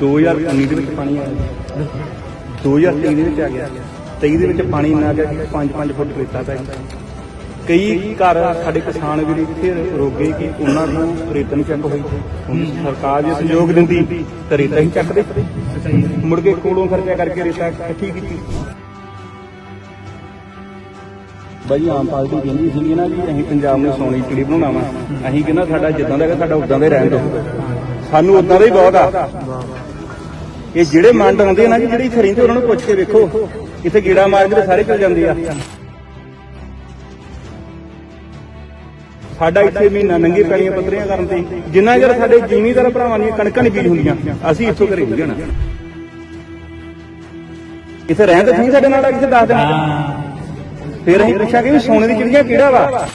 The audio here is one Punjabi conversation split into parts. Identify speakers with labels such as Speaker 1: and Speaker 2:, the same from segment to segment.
Speaker 1: 2019 ਦੇ ਵਿੱਚ ਪਾਣੀ ਆਇਆ 2023 ਦੇ ਵਿੱਚ ਆ ਗਿਆ। 23 ਦੇ ਵਿੱਚ ਪਾਣੀ ਇੰਨਾ ਗਿਆ ਕਿ 5-5 ਫੁੱਟ ਰੇਤਾ ਪੈ ਗਿਆ। ਕਈ ਘਰ ਸਾਡੇ ਕਿਸਾਨ ਵੀਰ ਇੱਥੇ ਰੋਗੇ ਕਿ ਉਹਨਾਂ ਨੂੰ ਰੇਤ ਨਹੀਂ ਚੱਕ ਹੋਈ। ਹੁਣ ਸਰਕਾਰ ਜੇ ਸਹਿਯੋਗ ਦਿੰਦੀ, ਤਾਂ ਰੇਤਾ ਹੀ ਚੱਕਦੇ। ਮੁੜ ਕੇ ਕੋਲੋਂ ਖਰਚਾ ਕਰਕੇ ਰੇਤਾ ਇਕੱਠੀ ਕੀਤੀ। ਬਾਈ, ਆਮ ਪਾਰਟੀ ਕਹਿੰਦੀ ਸੀ ਨਾ ਜੀ ਅਸੀਂ ਪੰਜਾਬ ਨੂੰ ਸੋਨੇ ਦੀ ਚਿੜੀ ਬਣਾਉਣਾ ਵਾ ਅਸੀਂ ਕਹਿੰਦਾ ਸਾਡਾ ਜਿੱਦਾਂ ਦਾ ਹੈਗਾ, ਸਾਡਾ ਉਦਾਂ ਦਾ ਹੀ ਰਹਿਣ ਦਿਓ। ਸਾਨੂੰ ਉਦਾਂ ਦਾ ਹੀ ਬਹੁਤ ਆ। ਇਹ ਜਿਹੜੇ ਮੰਡ ਆਉਂਦੇ ਆ ਨਾ ਜੀ ਜਿਹੜੇ ਇੱਥੇ ਰਹਿੰਦੇ ਉਹਨਾਂ ਨੂੰ ਪੁੱਛ ਕੇ ਵੇਖੋ। ਇੱਥੇ ਗੀੜਾ ਮਾਰ ਕੇ ਸਾਰੇ ਚਲ ਜਾਂਦੇ ਆ। ਸਾਡਾ ਇੱਥੇ ਮਹੀਨਾ ਨੰਗੇ ਪੈਲੀਆਂ ਪੱਤਰੀਆਂ ਕਰਨ ਤੇ ਜਿੰਨਾ ਚਿਰ ਸਾਡੇ ਜ਼ਿਮੀਂਦਾਰ ਭਰਾਵਾਂ ਦੀਆਂ ਕਣਕਾਂ ਨਹੀਂ ਬੀਜ ਹੁੰਦੀਆਂ ਅਸੀਂ ਇੱਥੋਂ ਘਰੇ ਜਾਣਾ। ਇੱਥੇ ਰਹਿਣ ਤਾਂ ਸਾਡੇ ਨਾਲ ਕਿਤੇ ਦੱਸ ਦੇਣਾ। ਫਿਰ ਅਸੀਂ ਪੁੱਛਾਂਗੇ ਵੀ ਸੋਨੇ ਦੀ ਚਿੜੀਆਂ ਕਿਹੜਾ ਵਾ?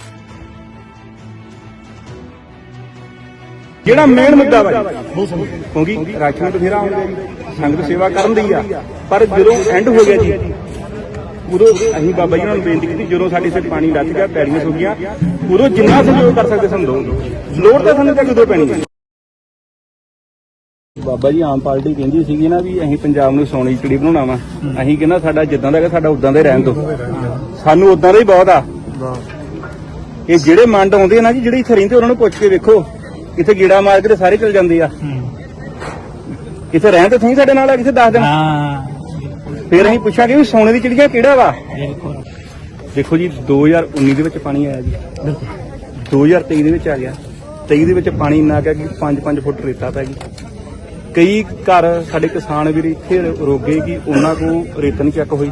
Speaker 1: ਜਿਹੜਾ ਮੇਨ ਮੁੱਦਾ ਵਾ ਜੀ। ਕਿਉਂਕਿ ਰਾਸ਼ਨ ਬਥੇਰਾ ਆਉਂਦਾ ਜੀ ਸੰਗਤ ਸੇਵਾ ਕਰਨ ਦੀ ਆ। ਪਰ ਜਦੋਂ ਐਂਡ ਹੋ ਗਿਆ ਜੀ ਉਦੋਂ ਅਸੀਂ ਬਾਬਾ ਜੀ ਉਹਨਾਂ ਨੂੰ ਬੇਨਤੀ ਕੀਤੀ ਜਦੋਂ ਸਾਡੇ ਸਿਰ ਪਾਣੀ ਲੱਥ ਗਿਆ ਪੈੜੀਆਂ ਸੁੱਕ ਗਈਆਂ ਉਦੋਂ ਜਿੰਨਾ ਸਹਿਯੋਗ ਕਰ ਸਕਦੇ ਸਾਨੂੰ ਦਿਓ ਲੋੜ ਤਾਂ ਸਾਨੂੰ ਤਾਂ ਉਦੋਂ ਪੈਣੀ ਹੈ? ਬਾਬਾ ਜੀ ਆਮ ਪਾਰਟੀ ਕਹਿੰਦੀ ਸੀਗੀ ਨਾ ਵੀ ਅਸੀਂ ਪੰਜਾਬ ਨੂੰ ਸੋਨੇ ਦੀ ਚਿੜੀ ਬਣਾਉਣਾ ਵਾ। ਅਸੀਂ ਕਹਿੰਦਾ ਸਾਡਾ ਜਿੱਦਾਂ ਦਾ ਸਾਡਾ ਉਦਾਂ ਦਾ ਹੀ ਰਹਿਣ ਦਿਓ। ਸਾਨੂੰ ਉਦਾਂ ਦਾ ਹੀ ਬਹੁਤ ਆ। ਇਹ ਜਿਹੜੇ ਮੰਡ ਆਉਂਦੇ ਨਾ ਜੀ ਜਿਹੜੇ ਇੱਥੇ ਰਹਿੰਦੇ ਉਹਨਾਂ ਨੂੰ ਪੁੱਛ ਕੇ ਵੇਖੋ। ਇੱਥੇ ਗੀੜਾ ਮਾਰ ਕੇ ਤਾਂ ਸਾਰੇ ਚਲ ਜਾਂਦੇ ਆ। ਇੱਥੇ ਰਹਿਣ ਤਾਂ ਨਹੀਂ ਸਾਡੇ ਨਾਲ ਆ, ਕਿਤੇ ਦੱਸ ਦੇਣਾ ਫਿਰ ਅਸੀਂ ਪੁੱਛਾਂਗੇ ਵੀ ਸੋਨੇ ਦੀ ਚਿੜੀਆਂ ਕਿਹੜਾ ਵਾ? ਦੇਖੋ ਜੀ 2019 ਦੇ ਵਿੱਚ ਪਾਣੀ ਆਇਆ ਜੀ। 2023 ਦੇ ਵਿੱਚ ਆ ਗਿਆ। 23 ਦੇ ਵਿੱਚ ਪਾਣੀ ਇੰਨਾ ਗਿਆ ਕਿ 5-5 ਫੁੱਟ ਰੇਤਾ ਪੈ ਗਈ। ਕਈ ਘਰ ਸਾਡੇ ਕਿਸਾਨ ਵੀਰ ਇੱਥੇ ਰੋਗੇ ਕਿ ਉਹਨਾਂ ਕੋਲ ਰੇਤ ਨਹੀਂ ਚੱਕ ਹੋਈ।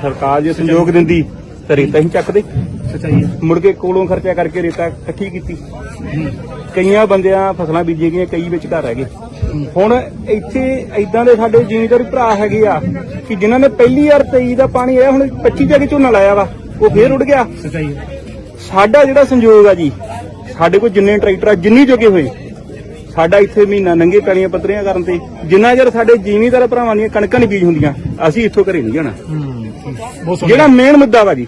Speaker 1: ਸਰਕਾਰ ਜੇ ਸਹਿਯੋਗ ਦਿੰਦੀ ਤਾਂ ਰੇਤਾ ਹੀ ਚੱਕਦੇ। ਮੁੜ ਕੇ ਕੋਲੋਂ ਖਰਚਾ ਕਰਕੇ ਰੇਤਾ ਇਕੱਠੀ ਕੀਤੀ। ਕਈਆਂ ਬੰਦਿਆਂ ਫਸਲਾਂ ਬੀਜੀਆਂ ਗਈਆਂ ਕਈ ਵਿੱਚ ਘਰ ਹੈਗੇ ਹੁਣ ਇੱਥੇ ਐਦਾਂ ਦੇ ਸਾਡੇ ਜ਼ਿਮੀਂਦਾਰ ਭਰਾ ਹੈਗੇ ਆ ਕਿ ਜਿਨ੍ਹਾਂ ਨੇ ਪਹਿਲੀ ਵਾਰ 23 ਦਾ ਪਾਣੀ ਆਇਆ ਹੁਣ 25 ਜਗ੍ਹਾ ਝੋਨਾ ਲਾਇਆ ਵਾ ਉਹ ਫੇਰ ਉੱਡ ਗਿਆ। ਸਾਡਾ ਜਿਹੜਾ ਸੰਯੋਗ ਆ ਜੀ ਸਾਡੇ ਕੋਲ ਜਿੰਨੇ ਟਰੈਕਟਰ ਆ ਜਿੰਨੀ ਜੋਗੇ ਹੋਏ ਸਾਡਾ ਇੱਥੇ ਮਹੀਨਾ ਨੰਗੇ ਪੈਲੀਆਂ ਪੱਤਰੀਆਂ ਕਰਨ ਤੇ ਜਿੰਨਾ ਚਿਰ ਸਾਡੇ ਜ਼ਿਮੀਂਦਾਰ ਭਰਾਵਾਂ ਦੀਆਂ ਕਣਕਾਂ ਨਹੀਂ ਬੀਜ ਹੁੰਦੀਆਂ ਅਸੀਂ ਇੱਥੋਂ ਘਰੇ ਨਹੀਂ ਜਾਣਾ। ਜਿਹੜਾ ਮੇਨ ਮੁੱਦਾ ਵਾ ਜੀ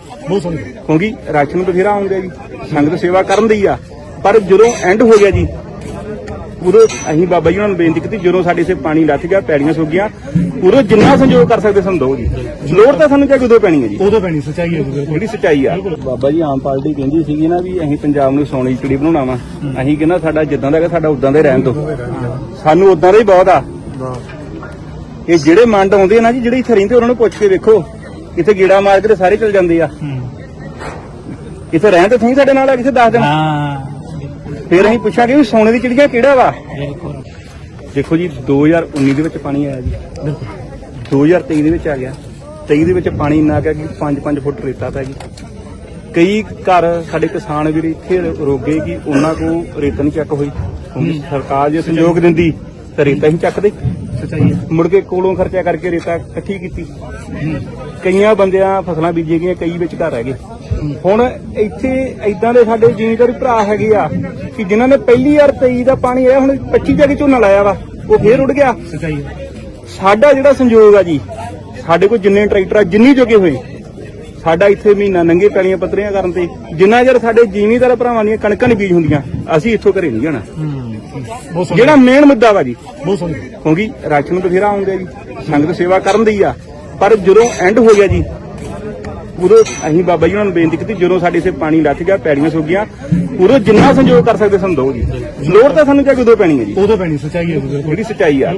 Speaker 1: ਕਿਉਂਕਿ ਰਾਸ਼ਨ ਬਥੇਰਾ ਆਉਂਦਾ ਜੀ ਸੰਗਤ ਸੇਵਾ ਕਰਨ ਦੀ ਆ। ਪਰ ਜਦੋਂ ਐਂਡ ਹੋ ਗਿਆ ਜੀ ਉਦੋਂ ਅਸੀਂ ਬਾਬਾ ਜੀ ਉਹਨਾਂ ਨੂੰ ਬੇਨਤੀ ਕੀਤੀ ਜਦੋਂ ਸਾਡੇ ਸੇ ਪਾਣੀ ਲੱਥ ਗਿਆ ਪੈੜੀਆਂ ਸੁੱਕ ਗਈਆਂ ਉਦੋਂ ਜਿੰਨਾ ਸੰਯੋਗ ਕਰ ਸਕਦੇ ਸਾਨੂੰ ਦਿਓ ਜੀ। ਲੋੜ ਤਾਂ ਸਾਨੂੰ ਚਾਹੇ ਉਦੋਂ ਪੈਣੀ ਹੈ ਜੀ?
Speaker 2: ਉਦੋਂ ਪੈਣੀ ਸੱਚਾਈ ਹੈ ਜੀ
Speaker 1: ਜਿਹੜੀ ਸਚਾਈ ਆ। ਬਾਬਾ ਜੀ ਆਮ ਪਾਰਟੀ ਕਹਿੰਦੀ ਸੀਗੀ ਨਾ ਵੀ ਅਸੀਂ ਪੰਜਾਬ ਨੂੰ ਸੋਨੇ ਦੀ ਚਿੜੀ ਬਣਾਉਣਾ ਵਾ। ਅਸੀਂ ਕਹਿੰਦਾ ਸਾਡਾ ਜਿੱਦਾਂ ਦਾ ਹੈਗਾ ਸਾਡਾ ਉਦਾਂ ਦਾ ਹੀ ਰਹਿਣ ਦਿਓ ਸਾਨੂੰ ਉਦਾਂ ਦਾ ਹੀ ਬਹੁਤ ਆ। ਇਹ ਜਿਹੜੇ ਮੰਡ ਆਉਂਦੇ ਆ ਨਾ ਜੀ ਜਿਹੜੇ ਇੱਥੇ ਰਹਿੰਦੇ ਉਹਨਾਂ ਨੂੰ ਪੁੱਛ ਕੇ ਵੇਖੋ। ਇੱਥੇ ਗੀੜਾ ਮਾਰ ਕੇ ਸਾਰੇ ਚਲ ਜਾਂਦੇ ਆ। ਇੱਥੇ ਰਹਿਣ ਤਾਂ ਨਹੀਂ ਸਾਡੇ ਨਾਲ ਆ, ਕਿਤੇ ਦੱਸ ਦੇਣਾ? ਫਿਰ ਅਸੀਂ ਪੁੱਛਾਂਗੇ ਵੀ ਸੋਨੇ ਦੀ ਚਿੜੀਆਂ ਕਿਹੜਾ ਵਾ? ਦੇਖੋ ਜੀ 2019 ਦੇ ਵਿੱਚ ਪਾਣੀ ਆਇਆ ਜੀ। 2023 ਦੇ ਵਿੱਚ ਆ ਗਿਆ। 23 ਦੇ ਵਿੱਚ ਪਾਣੀ ਇੰਨਾ ਗਿਆ ਕਿ 5-5 ਫੁੱਟ ਰੇਤਾ ਪੈ ਗਈ ਕਈ ਘਰ ਸਾਡੇ ਕਿਸਾਨ ਵੀਰ ਇੱਥੇ ਰੋਗੇ ਕਿ ਉਹਨਾਂ ਕੋਲ ਰੇਤ ਨਹੀਂ ਚੱਕ ਹੋਈ। ਸਰਕਾਰ ਜੇ ਸਹਿਯੋਗ ਦਿੰਦੀ ਤਾਂ ਰੇਤਾ ਹੀ ਚੱਕਦੇ। ਮੁੜ ਕੇ ਕੋਲੋਂ ਖਰਚਾ ਕਰਕੇ ਰੇਤਾ ਇਕੱਠੀ ਕੀਤੀ। ਕਈਆਂ ਬੰਦਿਆਂ ਫਸਲਾਂ ਬੀਜੀਆਂ ਗਈਆਂ ਕਈ ਵਿੱਚ ਘਰ ਹੈਗੇ ਹੁਣ ਇੱਥੇ ਐਦਾਂ ਦੇ ਸਾਡੇ ਜ਼ਿਮੀਂਦਾਰ ਭਰਾ ਹੈਗੇ ਆ ਕਿ ਜਿਨ੍ਹਾਂ ਨੇ ਪਹਿਲੀ ਵਾਰ 23 ਦਾ ਪਾਣੀ ਆਇਆ ਹੁਣ 25 ਜਗ੍ਹਾ ਝੋਨਾ ਲਾਇਆ ਵਾ ਉਹ ਫੇਰ ਉੱਡ ਗਿਆ। ਸਾਡਾ ਜਿਹੜਾ ਸੰਯੋਗ ਆ ਜੀ ਸਾਡੇ ਕੋਲ ਜਿੰਨੇ ਟਰੈਕਟਰ ਆ ਜਿੰਨੀ ਜੋਗੇ ਹੋਏ ਸਾਡਾ ਇੱਥੇ ਮਹੀਨਾ ਨੰਗੇ ਪੈਲੀਆਂ ਪੱਤਰੀਆਂ ਕਰਨ ਤੇ ਜਿੰਨਾ ਚਿਰ ਸਾਡੇ ਜ਼ਿਮੀਂਦਾਰ ਭਰਾਵਾਂ ਦੀਆਂ ਕਣਕਾਂ ਨਹੀਂ ਬੀਜ ਹੁੰਦੀਆਂ ਅਸੀਂ ਇੱਥੋਂ ਘਰੇ ਨਹੀਂ ਜਾਣਾ। ਜਿਹੜਾ ਮੇਨ ਮੁੱਦਾ ਵਾ ਜੀ ਕਿਉਂਕਿ ਰਾਸ਼ਨ ਬਥੇਰਾ ਆਉਂਦਾ ਜੀ ਸੰਗਤ ਸੇਵਾ ਕਰਨ ਦੀ ਆ ਪਰ ਜਦੋਂ ਐਂਡ ਹੋ ਗਿਆ ਜੀ ਉਦੋਂ ਅਸੀਂ ਬਾਬਾ ਜੀ ਉਹਨਾਂ ਨੂੰ ਬੇਨਤੀ ਕੀਤੀ ਜਦੋਂ ਸਾਡੇ ਸੇ ਪਾਣੀ ਲੱਥ ਗਿਆ ਪੈੜੀਆਂ ਸੁੱਕ ਗਈਆਂ ਉਦੋਂ ਜਿੰਨਾ ਸੰਯੋਗ ਕਰ ਸਕਦੇ ਸਾਨੂੰ ਦਿਓ ਜੀ। ਲੋੜ ਤਾਂ ਸਾਨੂੰ ਚਾਹੇ ਉਦੋਂ ਪੈਣੀ ਹੈ ਜੀ?
Speaker 2: ਉਦੋਂ ਪੈਣੀ ਸੱਚਾਈ ਹੈ
Speaker 1: ਜਿਹੜੀ ਸਚਾਈ ਆ।